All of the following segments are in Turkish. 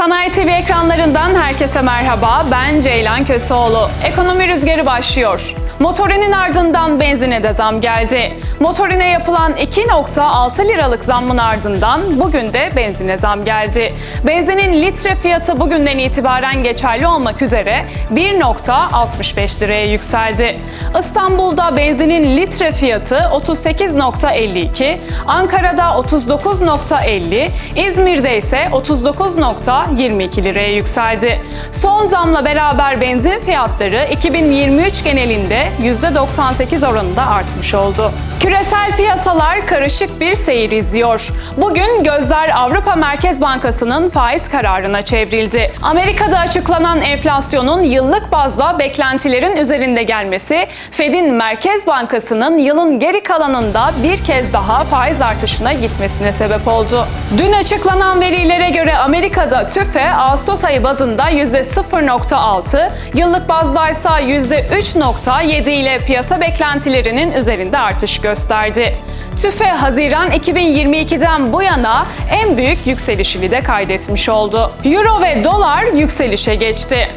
Sanayi TV ekranlarından herkese merhaba. Ben Ceylan Köseoğlu. Ekonomi rüzgarı başlıyor. Motorinin ardından benzine de zam geldi. Motorine yapılan 2.6 liralık zammın ardından bugün de benzine zam geldi. Benzinin litre fiyatı bugünden itibaren geçerli olmak üzere 1.65 liraya yükseldi. İstanbul'da benzinin litre fiyatı 38.52, Ankara'da 39.50, İzmir'de ise 39.22 liraya yükseldi. Son zamla beraber benzin fiyatları 2023 genelinde %98 oranında artmış oldu. Küresel piyasalar karışık bir seyir izliyor. Bugün gözler Avrupa Merkez Bankası'nın faiz kararına çevrildi. Amerika'da açıklanan enflasyonun yıllık bazda beklentilerin üzerinde gelmesi, Fed'in Merkez Bankası'nın yılın geri kalanında bir kez daha faiz artışına gitmesine sebep oldu. Dün açıklanan verilere göre Amerika'da TÜFE Ağustos ayı bazında %0.6, yıllık bazda ise %3.7 ile piyasa beklentilerinin üzerinde artış gösterdi. TÜFE Haziran 2022'den bu yana en büyük yükselişini de kaydetmiş oldu. Euro ve dolar yükselişe geçti.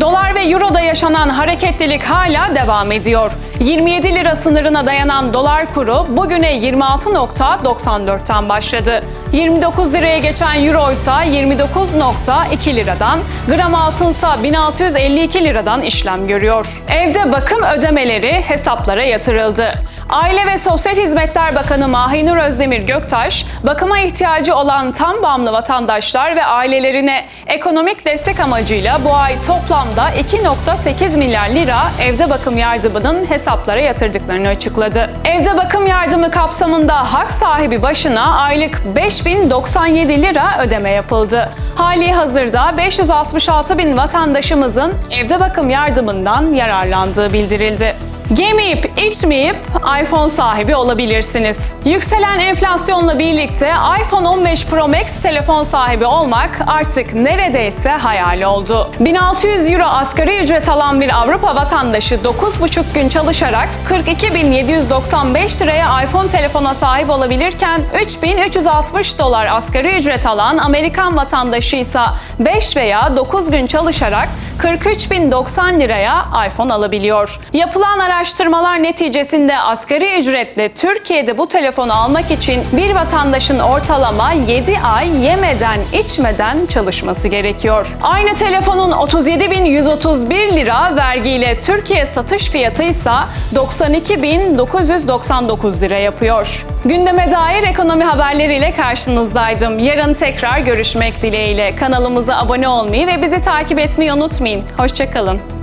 Dolar ve Euro'da yaşanan hareketlilik hala devam ediyor. 27 lira sınırına dayanan dolar kuru bugüne 26.94'ten başladı. 29 liraya geçen Euro ise 29.2 liradan, gram altınsa 1652 liradan işlem görüyor. Evde bakım ödemeleri hesaplara yatırıldı. Aile ve Sosyal Hizmetler Bakanı Mahinur Özdemir Göktaş, bakıma ihtiyacı olan tam bağımlı vatandaşlar ve ailelerine ekonomik destek amacıyla bu ay toplamda 2.8 milyar lira evde bakım yardımının hesaplara yatırdıklarını açıkladı. Evde bakım yardımı kapsamında hak sahibi başına aylık 5097 lira ödeme yapıldı. Hali hazırda 566 bin vatandaşımızın evde bakım yardımından yararlandığı bildirildi. Yemeyip içmeyip iPhone sahibi olabilirsiniz. Yükselen enflasyonla birlikte iPhone 15 Pro Max telefon sahibi olmak artık neredeyse hayal oldu. 1600 Euro asgari ücret alan bir Avrupa vatandaşı 9,5 gün çalışarak 42.795 liraya iPhone telefona sahip olabilirken 3360 dolar asgari ücret alan Amerikan vatandaşı ise 5 veya 9 gün çalışarak 43.090 liraya iPhone alabiliyor. Yapılan araştırmalar neticesinde asgari ücretle Türkiye'de bu telefonu almak için bir vatandaşın ortalama 7 ay yemeden içmeden çalışması gerekiyor. Aynı telefonun 37.131 lira vergiyle Türkiye satış fiyatı ise 92.999 lira yapıyor. Gündeme dair ekonomi haberleriyle karşınızdaydım. Yarın tekrar görüşmek dileğiyle. Kanalımıza abone olmayı ve bizi takip etmeyi unutmayın. Hoşçakalın.